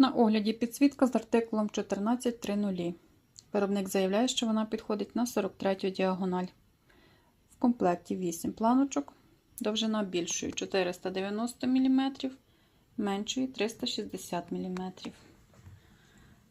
На огляді підсвітка з артикулом 1430. Виробник заявляє, що вона підходить на 43 діагональ. В комплекті 8 планочок, довжина більшої 490 мм, меншої 360 мм.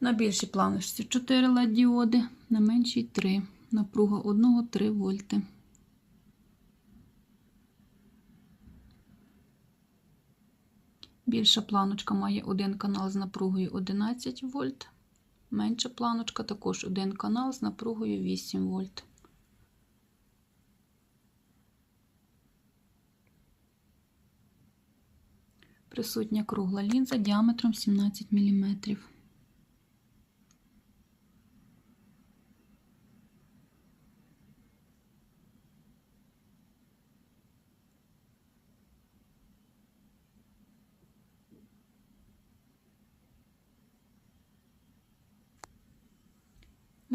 На більшій планочці 4 LED діоди, на меншій 3. Напруга 1 3 вольти. Більша планочка має один канал з напругою 11 вольт. Менша планочка також один канал з напругою 8 вольт. Присутня кругла лінза діаметром 17 мм.